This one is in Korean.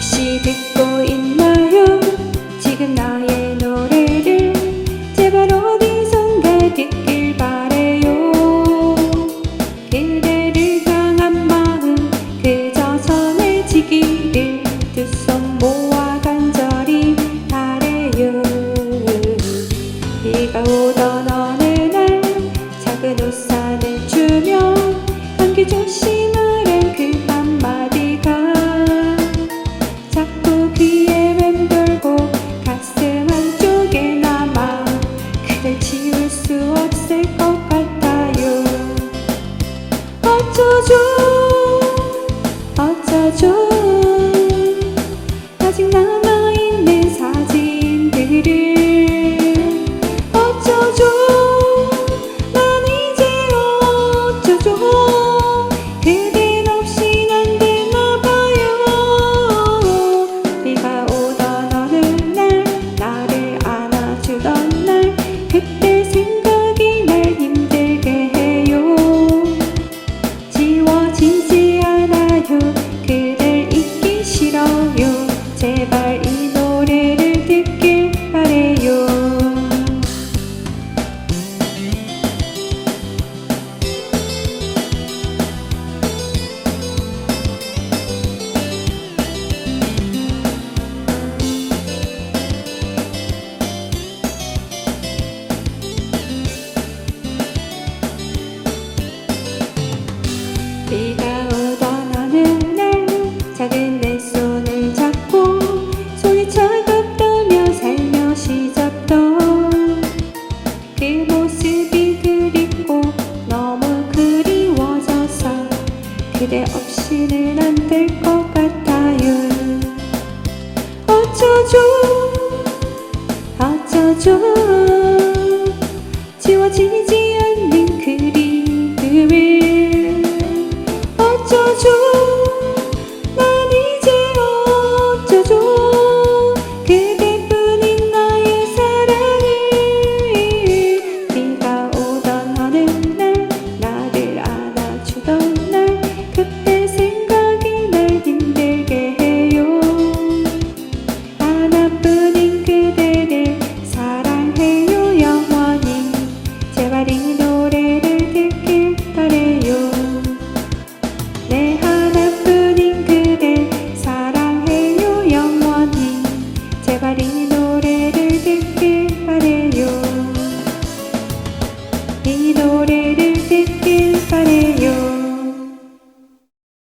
혹시 듣고 있나요? 지금 나의 노래 기대 없이는 안 될 것 같아요. 어쩌죠? 어쩌죠? 지워지지